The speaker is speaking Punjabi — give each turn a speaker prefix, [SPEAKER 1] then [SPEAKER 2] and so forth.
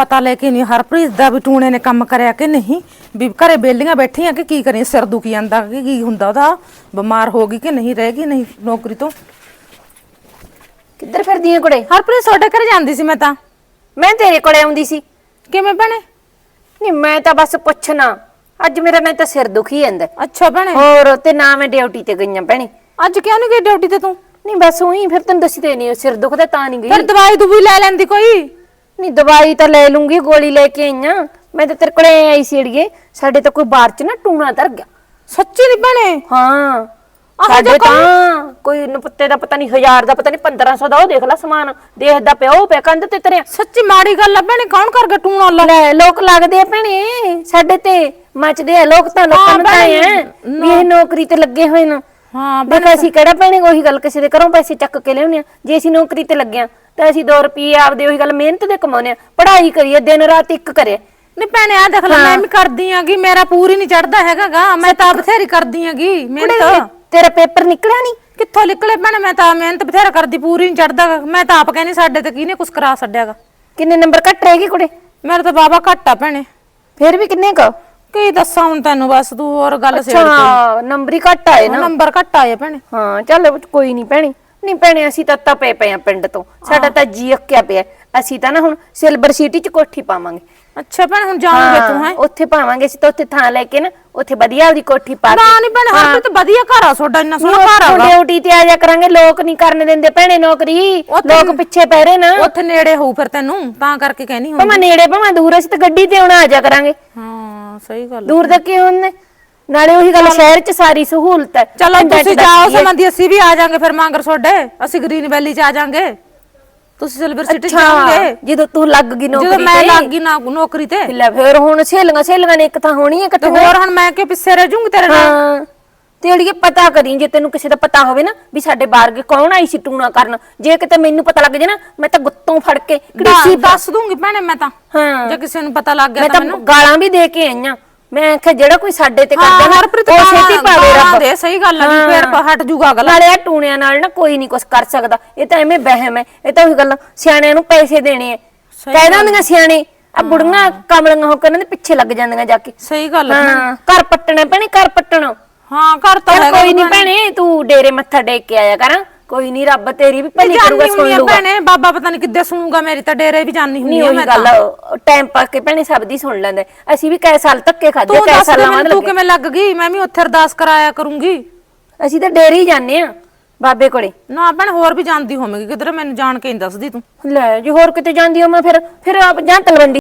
[SPEAKER 1] ਪਤਾ ਲੈ ਕੇ ਨਹੀਂ ਹਰਪ੍ਰੀਤ ਦਾ ਵੀ ਟੂਣੇ ਨੇ ਕੰਮ ਕਰਿਆ ਕਿ ਨਹੀਂ? ਵੀ ਘਰੇ ਬੇਲੀਆਂ ਬੈਠੀਆਂ ਕਿ ਕੀ ਕਰੀ ਸਿਰ ਦੁਖੀ ਜਾਂਦਾ ਕਿ ਕੀ ਹੁੰਦਾ ਉਹਦਾ? ਬਿਮਾਰ ਹੋ ਗਈ ਕਿ ਨਹੀਂ ਰਹਿ ਗਈ ਨਹੀਂ ਨੌਕਰੀ ਤੋਂ?
[SPEAKER 2] ਕਿੱਧਰ ਫਿਰਦੀ ਕੁੜੇ?
[SPEAKER 1] ਹਰਪ੍ਰੀਤ ਤੁਹਾਡੇ ਘਰੇ ਜਾਂਦੀ ਸੀ ਮੈਂ ਤਾਂ।
[SPEAKER 2] ਮੈਂ ਤੇਰੇ ਕੋਲੇ ਆਉਂਦੀ ਸੀ।
[SPEAKER 1] ਕਿਵੇਂ ਭੈਣੇ?
[SPEAKER 2] ਨਹੀਂ ਮੈਂ ਤਾਂ ਬਸ ਪੁੱਛਣਾ। ਅੱਜ ਮੇਰਾ ਨਹੀਂ ਤਾਂ ਸਿਰ ਦੁਖੀ ਜਾਂਦਾ।
[SPEAKER 1] ਅੱਛਾ ਭੈਣੇ।
[SPEAKER 2] ਹੋਰ ਤੇ ਨਾ ਮੈਂ ਡਿਊਟੀ ਤੇ ਗਈਆਂ ਭੈਣੇ।
[SPEAKER 1] ਅੱਜ ਕਿਉਂ ਨਹੀਂ ਗਈ ਡਿਊਟੀ ਤੇ ਤੂੰ?
[SPEAKER 2] ਨਹੀਂ ਬਸ ਉਹੀ ਫਿਰ ਤੈਨੂੰ ਦੱਸੀ ਤੇ ਨਹੀਂ ਸਿਰ ਦੁਖਦਾ ਤਾਂ ਨਹੀਂ
[SPEAKER 1] ਫਿਰ
[SPEAKER 2] ਗਈ।
[SPEAKER 1] ਦਵਾਈ ਦੂਵੀ ਲੈ ਲੈਂਦੀ ਕੋਈ?
[SPEAKER 2] ਨਹੀਂ ਦਵਾਈ ਤਾਂ ਲੈ ਲੂੰਗੀ ਗੋਲੀ ਲੈ ਕੇ ਆਈਆਂ। ਮੈਂ ਤਾਂ ਤੇਰੇ ਕੋਲੇ ਆਈ ਸੀ ਅੜੀਏ। ਸਾਡੇ ਤਾਂ ਕੋਈ ਬਾਹਰ ਚ ਨਾ ਟੂਣਾ ਧਰ ਗਿਆ।
[SPEAKER 1] ਸੱਚੀ ਨਹੀਂ ਭੈਣੇ?
[SPEAKER 2] ਹਾਂ।
[SPEAKER 1] ਆਹੋ
[SPEAKER 2] ਸਾਡੇ ਤਾਂ ਕੋਈ ਨਪੁੱਤੇ ਦਾ ਪਤਾ ਨਹੀਂ ਹਜ਼ਾਰ ਦਾ ਪਤਾ ਨਹੀਂ 1500 ਦਾ ਉਹ ਦੇਖ ਲੈ ਸਮਾਨ। ਦੇਖਦਾ ਪਿਆ ਉਹ ਪਿਆ ਕੰਧ ਤੇ ਤਰਿਆ
[SPEAKER 1] ਸੱਚੀ ਮਾੜੀ ਗੱਲ ਆ ਭੈਣੇ ਕੌਣ ਕਰ ਗਿਆ ਟੂਣਾ ਲਾ?
[SPEAKER 2] ਲੈ ਲੋਕ ਲੱਗਦੇ ਆ ਭੈਣੇ। ਸਾਡੇ ਤੇ ਮੱਚਦੇ ਆ ਲੋਕ ਤਾਂ ਲੋਕਾਂ ਨੂੰ ਤਾਂ ਐ ਵੀ ਇਹ ਨੌਕਰੀ ਤੇ ਲੱਗੇ ਹੋਏ ਨੇ।
[SPEAKER 1] ਹਾਂ
[SPEAKER 2] ਦੇਖ ਅਸੀਂ ਕਿਹੜਾ ਭੈਣੇ ਉਹੀ ਗੱਲ ਕਿਸੇ ਦੇ ਘਰੋਂ ਪੈਸੇ ਚੱਕ ਕੇ ਲਿਆਉਂਦੇ ਆ। ਜੇ ਅਸੀਂ ਨੌਕਰੀ ਤੇ ਲੱਗਿਆ ਤਾਂ ਅਸੀਂ 2 ਰੁਪਏ ਆਪਦੇ ਉਹੀ ਗੱਲ ਮਿਹਨਤ ਦੇ ਕਮਾਉਨੇ ਆ ਪੜ੍ਹਾਈ ਕਰੀਏ ਦਿਨ ਰਾਤ ਇੱਕ ਕਰੇ।
[SPEAKER 1] ਨਹੀਂ ਭੈਣੇ ਆ ਦੇਖ ਲੈ ਮੈਂ ਵੀ ਕਰਦੀ ਆਂਗੀ ਮੇਰਾ ਪੂਰੀ ਨਹੀਂ ਚੜਦਾ ਹੈਗਾਗਾ ਮੈਂ ਤਾਂ ਬਥੇਰੀ ਕਰਦੀ ਆਂਗੀ ਮਿਹਨਤ।
[SPEAKER 2] ਤੇਰਾ ਪੇਪਰ ਨਿਕਲਿਆ ਨਹੀਂ
[SPEAKER 1] ਕਿੱਥੋਂ ਨਿਕਲੇ ਭੈਣੇ ਮੈਂ ਤਾਂ ਮਿਹਨਤ ਬਥੇਰਾ ਕਰਦੀ ਪੂਰੀ ਨਹੀਂ ਚੜਦਾ ਮੈਂ ਤਾਂ ਆਪ ਕਹਿੰਦੀ ਸਾਡੇ ਤੇ ਕਿਹਨੇ ਕੁਛ ਕਰਾ ਛੱਡਿਆਗਾ?
[SPEAKER 2] ਕਿੰਨੇ ਨੰਬਰ ਘੱਟ ਰਹਿ ਗਏ ਕੁੜੇ?
[SPEAKER 1] ਮੇਰਾ ਤਾਂ ਬਾਬਾ ਘੱਟ ਆ ਭੈਣੇ।
[SPEAKER 2] ਫਿਰ ਵੀ ਕਿੰਨੇ ਕ?
[SPEAKER 1] ਕੀ ਦੱਸਾਂ ਹੁਣ ਤੈਨੂੰ ਬਸ ਤੂੰ ਹੋਰ ਗੱਲ ਛੇੜ
[SPEAKER 2] ਅੱਛਾ ਨੰਬਰ ਹੀ ਘੱਟ ਆਏ ਨਾ।
[SPEAKER 1] ਨੰਬਰ ਘੱਟ ਆਏ ਭੈਣੇ।
[SPEAKER 2] ਹਾਂ ਚੱਲ ਕੋਈ ਨਹੀਂ ਭੈਣੀ। ਨਹੀਂ ਭੈਣੇ ਅਸੀਂ ਤਾਂ ਤਾਂ ਪਏ ਆ ਪਿੰਡ ਤੋਂ। ਸਾਡਾ ਤਾਂ ਜੀ ਅੱਕਿਆ ਪਿਆ। ਅਸੀਂ ਤਾਂ ਨਾ ਹੁਣ ਸਿਲਵਰ ਸਿਟੀ ਚ ਕੋਠੀ ਪਾਵਾਂਗੇ।
[SPEAKER 1] ਅੱਛਾ ਭੈਣੇ ਹੁਣ ਜਾਉਂਗੇ ਤੂੰ ਹੈ
[SPEAKER 2] ਹਾਂ, ਉੱਥੇ ਪਾਵਾਂਗੇ ਅਸੀਂ ਤਾਂ ਉੱਥੇ ਥਾਂ ਲੈ ਕੇ ਨਾ ਉੱਥੇ ਵਧੀਆ ਉਹਦੀ ਕੋਠੀ ਪਾ ਕੇ।
[SPEAKER 1] ਨਾ ਨਹੀਂ ਭੈਣੇ ਹਰ ਤੇ ਵਧੀਆ ਘਰ ਆ ਤੁਹਾਡਾ ਇੰਨਾ ਸੋਹਣਾ ਘਰ ਆ
[SPEAKER 2] ਡਿਊਟੀ ਤੇ ਆ ਜਾ ਕਰਾਂਗੇ ਲੋਕ ਨਹੀਂ ਕਰਨ ਦਿੰਦੇ ਭੈਣੇ ਨੌਕਰੀ। ਲੋਕ ਪਿੱਛੇ ਪੈ ਰਹੇ ਨਾ।
[SPEAKER 1] ਉੱਥੇ ਨੇੜੇ ਹੋਊ ਫਿਰ ਤੈਨੂੰ ਤਾਂ ਕਰਕੇ ਕਹਿਨੀ ਹੁਣ
[SPEAKER 2] ਭਾਵੇਂ ਨੇੜੇ ਭਾਵੇਂ ਦੂਰ ਅਸੀਂ ਤਾਂ ਗੱਡੀ ਤੇ ਆਉਣਾ ਆ ਜਾ ਕਰਾਂਗੇ।
[SPEAKER 1] ਹਾਂ ਸਹੀ ਗੱਲ।
[SPEAKER 2] ਦੂਰ ਦਾ ਕੀ ਹੁੰਦੇ? ਨਾਲੇ ਉਹੀ ਗੱਲ ਸ਼ਹਿਰ 'ਚ ਸਾਰੀ ਸਹੂਲਤ ਹੈ
[SPEAKER 1] ਚਲੋ
[SPEAKER 2] ਪਿੰਡਾਂ 'ਚ
[SPEAKER 1] ਤੁਸੀਂ
[SPEAKER 2] ਤਾਂ
[SPEAKER 1] ਜਾਓ
[SPEAKER 2] ਕੀ ਹੈ।
[SPEAKER 1] ਸਮੰਦੀ ਅਸੀਂ ਵੀ ਆ ਜਾਾਂਗੇ ਫਿਰ ਮੰਗਰ ਤੁਹਾਡੇ ਅਸੀਂ ਗ੍ਰੀਨ ਵੈਲੀ ਚ ਆ ਜਾਾਂਗੇ। ਤੁਸੀਂ ਸਿਲਵਰ ਸਿਟੀ ਚ
[SPEAKER 2] ਅੱਛਾ
[SPEAKER 1] ਜਾਓਗੇ।
[SPEAKER 2] ਜਦੋਂ ਤੂੰ ਲੱਗ ਗਈ
[SPEAKER 1] ਜਦੋਂ
[SPEAKER 2] ਨੌਕਰੀ
[SPEAKER 1] ਮੈਂ
[SPEAKER 2] ਤੇ।
[SPEAKER 1] ਲੱਗ ਗਈ ਨਾ ਨੌਕਰੀ ਤੇ।
[SPEAKER 2] ਲੈ ਫਿਰ ਹੁਣ ਸਹੇਲੀਆਂ ਸਹੇਲੀਆਂ ਨੇ ਇੱਕ ਤਾਂ ਹੋਣੀ ਹੈ
[SPEAKER 1] ਤੇ
[SPEAKER 2] ਇਕੱਠੇ
[SPEAKER 1] ਹੋਰ ਹੁਣ ਮੈਂ ਕਿ ਪਿੱਛੇ ਰਹਿ ਜੂੰਗੀ ਤੇਰੇ ਨਾਲ?
[SPEAKER 2] ਹਾਂ ਤੇ ਅੜੀਏ ਪਤਾ ਕਰੀ ਜੇ ਤੈਨੂੰ ਕਿਸੇ ਦਾ ਪਤਾ ਹੋਵੇ ਨਾ ਵੀ ਸਾਡੇ ਬਾਹਰ ਕੇ ਕੌਣ ਆਈ ਸੀ ਟੂਣਾ ਕਰਨ ਜੇ ਕਿਤੇ ਮੈਨੂੰ ਪਤਾ ਲੱਗ ਜੇ ਨਾ ਮੈਂ ਤਾਂ ਗੁੱਤੋਂ ਫੜ ਕੇ
[SPEAKER 1] ਦੱਸ ਦੱਸ ਦੂੰਗੀ ਭੈਣੇ ਮੈਂ ਤਾਂ।
[SPEAKER 2] ਹਾਂ।
[SPEAKER 1] ਜੇ ਕਿਸੇ ਨੂੰ ਪਤਾ ਲੱਗ ਗਿਆ
[SPEAKER 2] ਮੈਂ
[SPEAKER 1] ਤਾਂ
[SPEAKER 2] ਤਾਂ
[SPEAKER 1] ਮੈਨੂੰ।
[SPEAKER 2] ਗਾਲਾਂ ਵੀ ਦੇ ਕੇ ਆਈਆਂ। ਮੈਂ ਆਖਿਆ ਜਿਹੜਾ ਕੋਈ ਸਾਡੇ ਤੇ ਕਰਦਾ ਨਾ ਉਹ ਛੇਤੀ ਪਾਵੇ ਰੱਬ।
[SPEAKER 1] ਦੇ ਸਹੀ ਗੱਲ ਆ ਫਿਰ ਹਟ ਜੂਗਾ ਅਗਲਾ
[SPEAKER 2] ਨਾਲੇ ਆ ਟੂਣਿਆਂ ਨਾਲ ਨਾ ਕੋਈ ਨਹੀਂ ਕੁਝ ਕਰ ਸਕਦਾ। ਇਹ ਤਾਂ ਐਵੇਂ ਵਹਿਮ ਹੈ। ਇਹ ਤਾਂ ਉਹੀ ਗੱਲ ਸਿਆਣਿਆਂ ਨੂੰ ਪੈਸੇ ਦੇਣੇ ਐ ਕਹਿ ਦਿੰਦੀਆਂ ਸਿਆਣੇ ਆ ਬੁੜੀਆਂ ਕਮਲੀਆਂ ਹੋ ਕੇ ਇਹਨਾਂ ਦੇ ਪਿੱਛੇ ਲੱਗ ਜਾਂਦੀਆਂ ਜਾ ਕੇ।
[SPEAKER 1] ਸਹੀ ਗੱਲ ਆ।
[SPEAKER 2] ਹਾਂ ਘਰ ਪੱਟਣਾ ਭੈਣੇ ਘਰ ਪੱਟਣਾ।
[SPEAKER 1] ਹਾਂ ਕਰ ਤਾਂ
[SPEAKER 2] ਕੋਈ ਨਹੀਂ ਭੈਣੇ ਤੂੰ ਡੇਰੇ ਮੱਥਾ ਟੇਕ ਕੇ ਆਇਆ ਕਰਾਂ। ਕੋਈ ਨਹੀਂ ਰੱਬ ਤੇਰੀ ਵੀ ਭਲੀ ਕਰੂਗਾ ਸੁਣ ਲੂਗਾ।
[SPEAKER 1] ਭੈਣੇ ਬਾਬਾ ਪਤਾ ਨਹੀਂ ਕਿੱਦੇ ਸੁਣੂਗਾ ਮੇਰੀ ਤਾਂ ਡੇਰੇ ਵੀ ਹੁੰਨੀ
[SPEAKER 2] ਨਹੀਂ
[SPEAKER 1] ਆ ਮੈਂ
[SPEAKER 2] ਗੱਲ
[SPEAKER 1] ਤਾਂ।
[SPEAKER 2] ਟਾਈਮ ਪਾ ਕੇ ਭੈਣੇ ਸਭ ਦੀ ਸੁਣ ਲੈਂਦੇ। ਅਸੀਂ ਵੀ ਕਈ ਸਾਲ ਧੱਕੇ ਖਾਦੇ ਕਈ ਸਾਲਾਂ
[SPEAKER 1] ਮੈਨੂੰ
[SPEAKER 2] ਬਾਅਦ
[SPEAKER 1] ਤੂੰ
[SPEAKER 2] ਲੱਗੇ।
[SPEAKER 1] ਕਿਵੇਂ ਲੱਗ ਗਈ? ਮੈਂ ਵੀ ਉੱਥੇ ਅਰਦਾਸ ਕਰਾਇਆ ਕਰੂੰਗੀ।
[SPEAKER 2] ਅਸੀਂ ਤਾਂ ਡੇਰੇ ਹੀ ਜਾਂਦੇ ਆ ਬਾਬੇ ਕੋਲੇ।
[SPEAKER 1] ਨਾ ਭੈਣ ਹੋਰ ਵੀ ਜਾਣਦੀ ਹੋਵੇਗੀ ਕਿਧਰ ਮੈਨੂੰ ਜਾਣ ਕੇ ਨਹੀਂ ਦੱਸਦੀ ਤੂੰ।
[SPEAKER 2] ਲੈ ਜੇ ਹੋਰ ਕਿਤੇ ਜਾਂਦੀ ਹੋ ਮੈਂ ਫਿਰ ਫਿਰ ਆਪ ਜਾਂ ਤਲਵੰਡੀ